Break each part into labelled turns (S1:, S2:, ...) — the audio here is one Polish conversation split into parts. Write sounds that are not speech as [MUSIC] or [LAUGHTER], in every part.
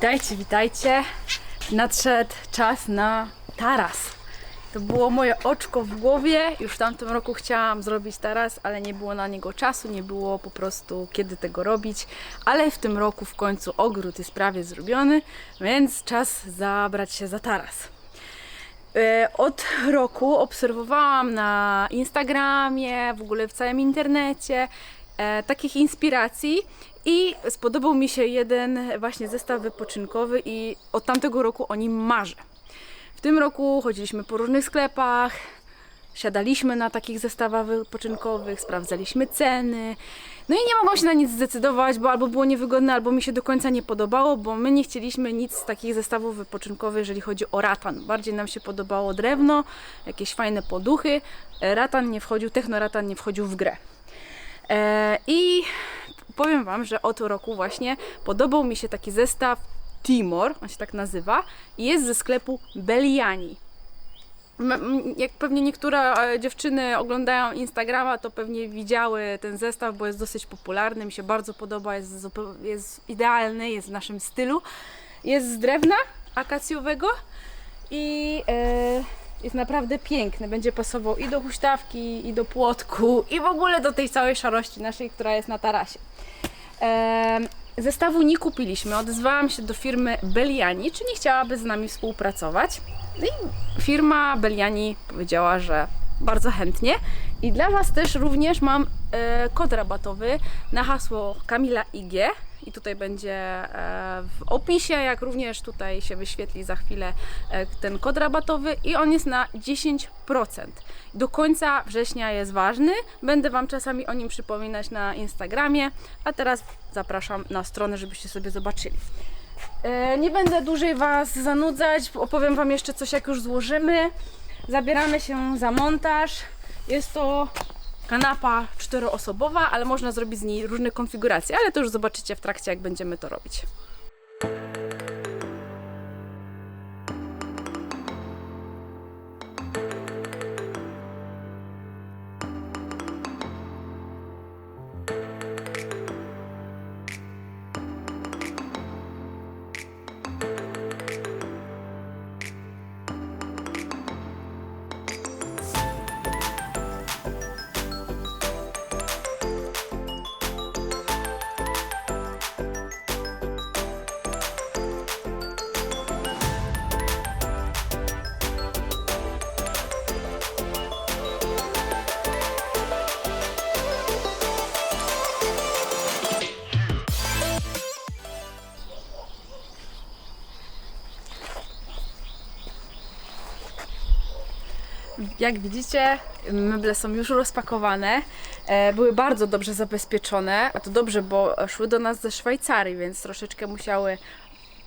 S1: Witajcie, witajcie. Nadszedł czas na taras. To było moje oczko w głowie. Już w tamtym roku chciałam zrobić taras, ale nie było na niego czasu, nie było po prostu kiedy tego robić. Ale w tym roku w końcu ogród jest prawie zrobiony, więc czas zabrać się za taras. E, Od roku obserwowałam na Instagramie, w ogóle w całym internecie e, takich inspiracji i spodobał mi się jeden właśnie zestaw wypoczynkowy i od tamtego roku o nim marzę. W tym roku chodziliśmy po różnych sklepach, siadaliśmy na takich zestawach wypoczynkowych, sprawdzaliśmy ceny. No i nie mogłam się na nic zdecydować, bo albo było niewygodne, albo mi się do końca nie podobało, bo my nie chcieliśmy nic z takich zestawów wypoczynkowych, jeżeli chodzi o ratan. Bardziej nam się podobało drewno, jakieś fajne poduchy. E, Ratan nie wchodził, technoratan nie wchodził w grę. E, I powiem Wam, że od roku właśnie podobał mi się taki zestaw Timor, on się tak nazywa, i jest ze sklepu Beliani. Jak pewnie niektóre e, dziewczyny oglądają Instagrama, to pewnie widziały ten zestaw, bo jest dosyć popularny, mi się bardzo podoba, jest, jest idealny, jest w naszym stylu. Jest z drewna akacjowego i e, jest naprawdę piękny. Będzie pasował i do huśtawki, i do płotku, i w ogóle do tej całej szarości naszej, która jest na tarasie. Zestawu nie kupiliśmy. Odezwałam się do firmy Beliani, czy nie chciałaby z nami współpracować. No i firma Beliani powiedziała, że bardzo chętnie. I dla Was też również mam e, kod rabatowy na hasło Kamila IG. I tutaj będzie e, w opisie, jak również tutaj się wyświetli za chwilę e, ten kod rabatowy i on jest na 10%. Do końca września jest ważny. Będę Wam czasami o nim przypominać na Instagramie, a teraz zapraszam na stronę, żebyście sobie zobaczyli. E, Nie będę dłużej Was zanudzać, opowiem Wam jeszcze coś, jak już złożymy. Zabieramy się za montaż. Jest to kanapa czteroosobowa, ale można zrobić z niej różne konfiguracje, ale to już zobaczycie w trakcie, jak będziemy to robić. Jak widzicie, meble są już rozpakowane. E, Były bardzo dobrze zabezpieczone, a to dobrze, bo szły do nas ze Szwajcarii, więc troszeczkę musiały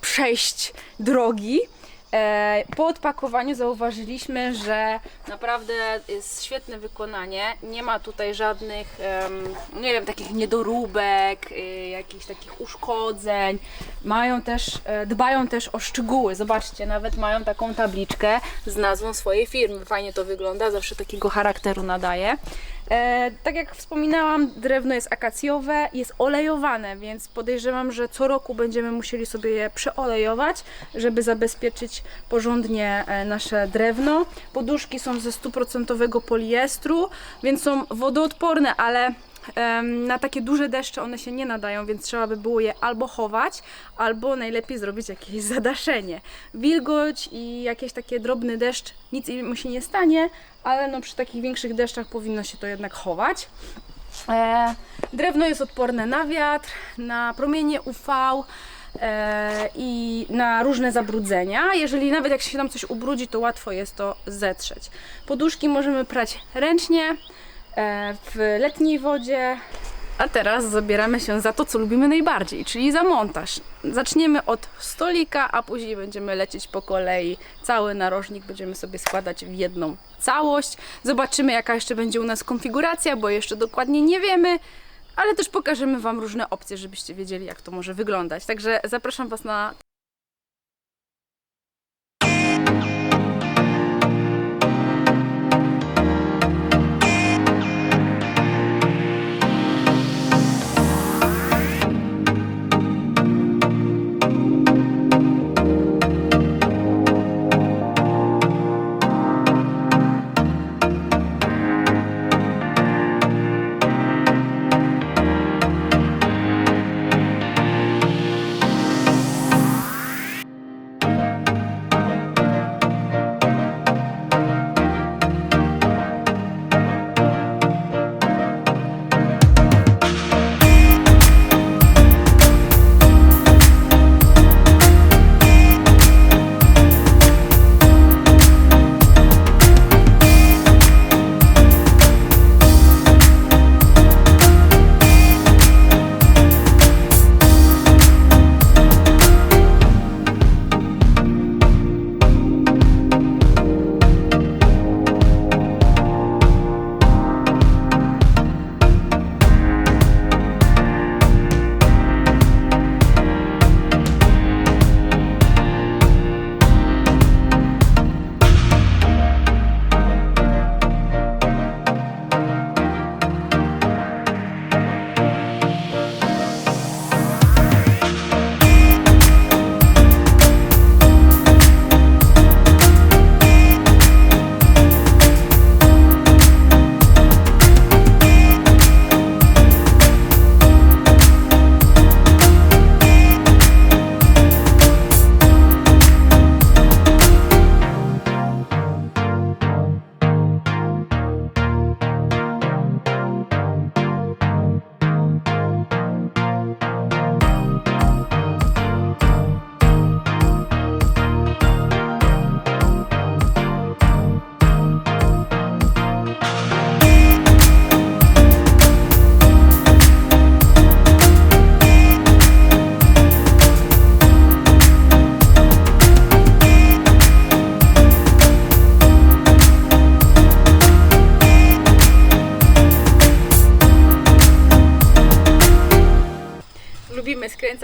S1: przejść drogi. E, Po odpakowaniu zauważyliśmy, że naprawdę jest świetne wykonanie. Nie ma tutaj żadnych, nie wiem, takich niedoróbek, y, jakichś takich uszkodzeń. Mają też, e, dbają też o szczegóły. Zobaczcie, nawet mają taką tabliczkę z nazwą swojej firmy. Fajnie to wygląda, zawsze takiego charakteru nadaje. E, tak jak wspominałam, drewno jest akacjowe, jest olejowane, więc podejrzewam, że co roku będziemy musieli sobie je przeolejować, żeby zabezpieczyć porządnie e, nasze drewno. Poduszki są ze 100% poliestru, więc są wodoodporne, ale na takie duże deszcze one się nie nadają, więc trzeba by było je albo chować, albo najlepiej zrobić jakieś [LAUGHS] zadaszenie. Wilgoć i jakieś takie drobny deszcz, nic mu się nie stanie, ale no przy takich większych deszczach powinno się to jednak chować. E, drewno jest odporne na wiatr, na promienie UV e, i na różne zabrudzenia. Jeżeli nawet jak się tam coś ubrudzi, to łatwo jest to zetrzeć. Poduszki możemy prać ręcznie, w letniej wodzie. A teraz zabieramy się za to, co lubimy najbardziej, czyli za montaż. Zaczniemy od stolika, a później będziemy lecieć po kolei. Cały narożnik będziemy sobie składać w jedną całość. Zobaczymy, jaka jeszcze będzie u nas konfiguracja, bo jeszcze dokładnie nie wiemy, ale też pokażemy Wam różne opcje, żebyście wiedzieli, jak to może wyglądać. Także zapraszam Was na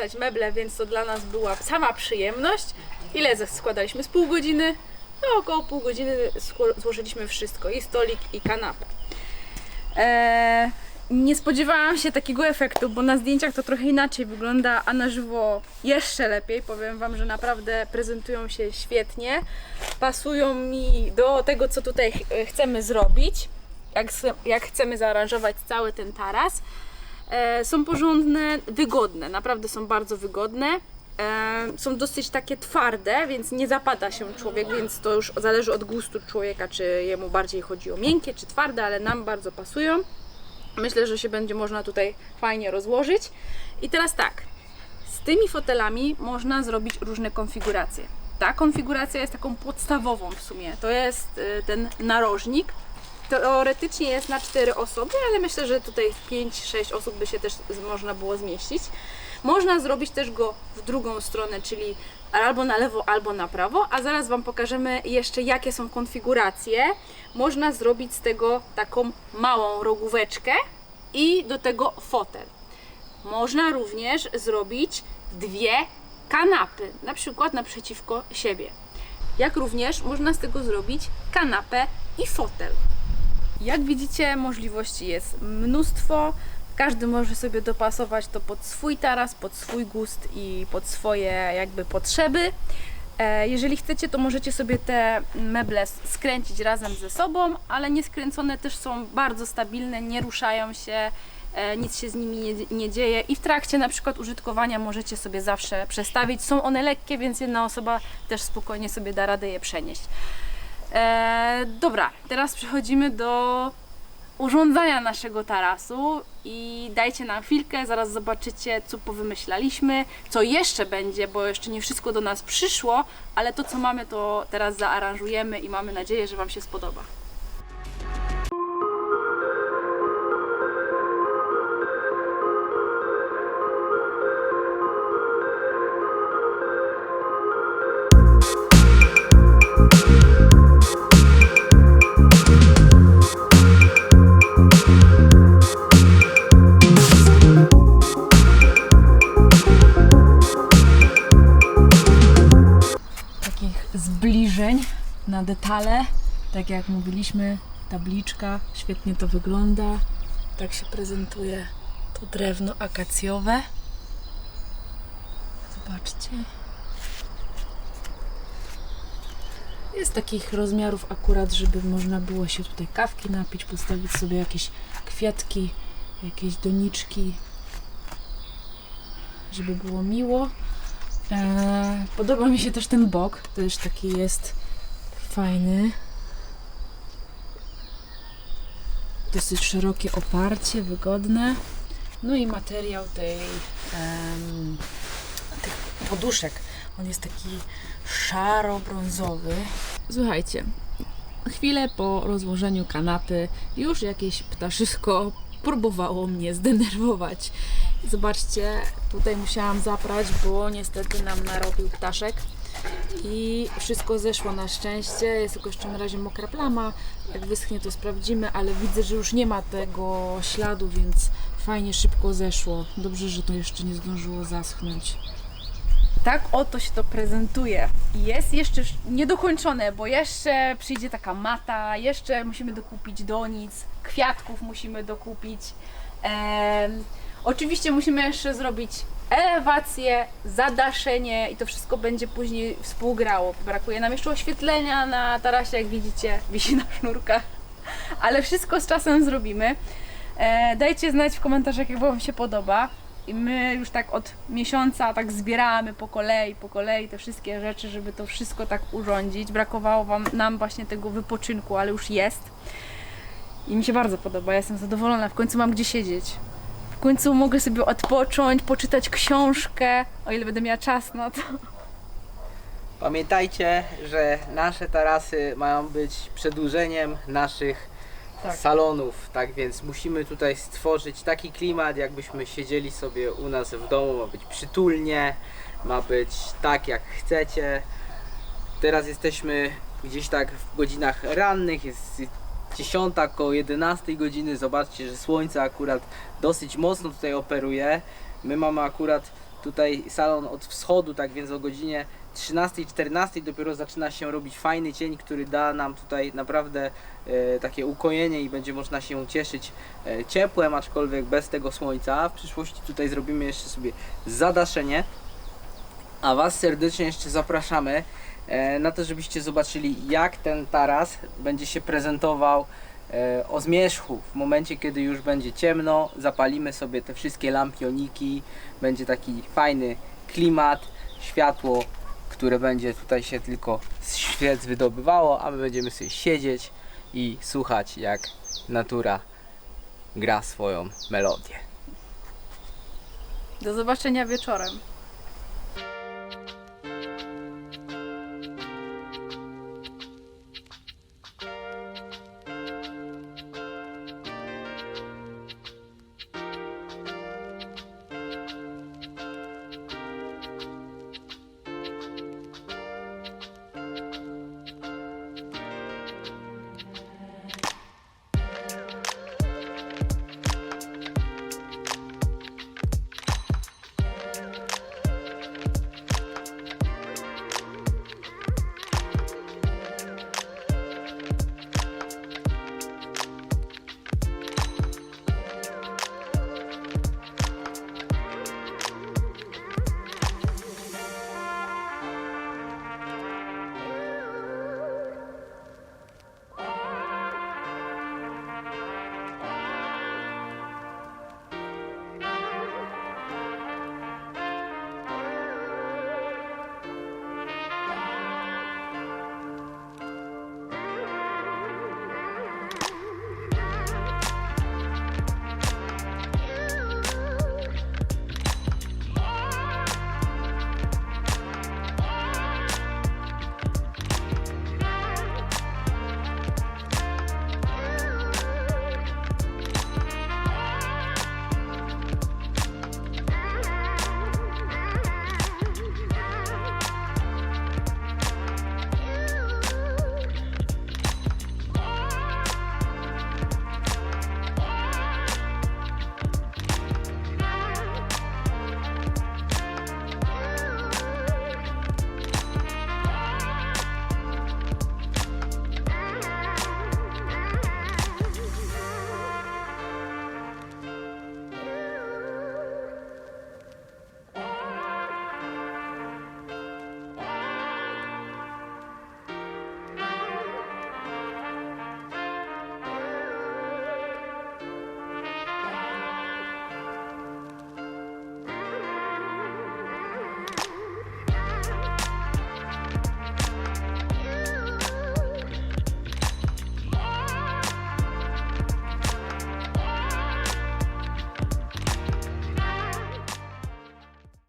S1: skręcać meble, więc to dla nas była sama przyjemność. Ile składaliśmy? Z pół godziny? No około pół godziny złożyliśmy wszystko, i stolik, i kanapę. Eee, nie spodziewałam się takiego efektu, bo na zdjęciach to trochę inaczej wygląda, a na żywo jeszcze lepiej. Powiem Wam, że naprawdę prezentują się świetnie. Pasują mi do tego, co tutaj ch- chcemy zrobić, jak, jak chcemy zaaranżować cały ten taras. E, są porządne, wygodne, naprawdę są bardzo wygodne. E, są dosyć takie twarde, więc nie zapada się człowiek, więc to już zależy od gustu człowieka, czy jemu bardziej chodzi o miękkie, czy twarde, ale nam bardzo pasują. Myślę, że się będzie można tutaj fajnie rozłożyć. I teraz tak, z tymi fotelami można zrobić różne konfiguracje. Ta konfiguracja jest taką podstawową w sumie. To jest y, ten narożnik. Teoretycznie jest na 4 osoby, ale myślę, że tutaj 5-6 osób by się też można było zmieścić. Można zrobić też go w drugą stronę, czyli albo na lewo, albo na prawo, a zaraz Wam pokażemy jeszcze jakie są konfiguracje. Można zrobić z tego taką małą rogóweczkę i do tego fotel. Można również zrobić dwie kanapy, na przykład naprzeciwko siebie. Jak również można z tego zrobić kanapę i fotel. Jak widzicie, możliwości jest mnóstwo. Każdy może sobie dopasować to pod swój taras, pod swój gust i pod swoje jakby potrzeby. E, Jeżeli chcecie, to możecie sobie te meble skręcić razem ze sobą, ale nieskręcone też są bardzo stabilne, nie ruszają się, e, nic się z nimi nie, nie dzieje i w trakcie na przykład użytkowania możecie sobie zawsze przestawić. Są one lekkie, więc jedna osoba też spokojnie sobie da radę je przenieść. E, dobra, teraz przechodzimy do urządzania naszego tarasu i dajcie nam chwilkę, zaraz zobaczycie co powymyślaliśmy, co jeszcze będzie, bo jeszcze nie wszystko do nas przyszło, ale to co mamy to teraz zaaranżujemy i mamy nadzieję, że Wam się spodoba.
S2: Na detale. Tak jak mówiliśmy, tabliczka, świetnie to wygląda. Tak się prezentuje to drewno akacjowe. Zobaczcie. Jest takich rozmiarów akurat, żeby można było się tutaj kawki napić, postawić sobie jakieś kwiatki, jakieś doniczki, żeby było miło. Eee, podoba mi się też ten bok, też taki jest fajny. Dosyć szerokie oparcie, wygodne. No i materiał tej em, tych poduszek. On jest taki szaro-brązowy. Słuchajcie, chwilę po rozłożeniu kanapy już jakieś ptaszysko próbowało mnie zdenerwować. Zobaczcie, tutaj musiałam zaprać, bo niestety nam narobił ptaszek i wszystko zeszło na szczęście. Jest tylko jeszcze na razie mokra plama. Jak wyschnie, to sprawdzimy, ale widzę, że już nie ma tego śladu, więc fajnie szybko zeszło. Dobrze, że to jeszcze nie zdążyło zaschnąć.
S1: Tak oto się to prezentuje. Jest jeszcze sz- niedokończone, bo jeszcze przyjdzie taka mata, jeszcze musimy dokupić donic, kwiatków musimy dokupić. Em, oczywiście musimy jeszcze zrobić elewację, zadaszenie i to wszystko będzie później współgrało. Brakuje nam jeszcze oświetlenia na tarasie, jak widzicie, [LAUGHS] wisi na sznurkach. Ale wszystko z czasem zrobimy. E, dajcie znać w komentarzach, jak Wam się podoba. I my już tak od miesiąca tak zbieramy po kolei, po kolei te wszystkie rzeczy, żeby to wszystko tak urządzić. Brakowało wam, nam właśnie tego wypoczynku, ale już jest. I mi się bardzo podoba, ja jestem zadowolona. W końcu mam gdzie siedzieć. W końcu mogę sobie odpocząć, poczytać książkę, o ile będę miała czas na to.
S3: Pamiętajcie, że nasze tarasy mają być przedłużeniem naszych
S1: Tak.
S3: salonów, tak więc musimy tutaj stworzyć taki klimat, jakbyśmy siedzieli sobie u nas w domu, ma być przytulnie, ma być tak jak chcecie. Teraz jesteśmy gdzieś tak w godzinach rannych, jest 10 koło 11 godziny, zobaczcie, że słońce akurat dosyć mocno tutaj operuje. My mamy akurat tutaj salon od wschodu, tak więc o godzinie 13-14 dopiero zaczyna się robić fajny cień, który da nam tutaj naprawdę e, takie ukojenie i będzie można się cieszyć e, ciepłem, aczkolwiek bez tego słońca. W przyszłości tutaj zrobimy jeszcze sobie zadaszenie. A Was serdecznie jeszcze zapraszamy na to, żebyście zobaczyli jak ten taras będzie się prezentował e, o zmierzchu. W momencie, kiedy już będzie ciemno, zapalimy sobie te wszystkie lampioniki, będzie taki fajny klimat, światło, które będzie tutaj się tylko z świec wydobywało, a my będziemy sobie siedzieć i słuchać jak natura gra swoją melodię.
S1: Do zobaczenia wieczorem.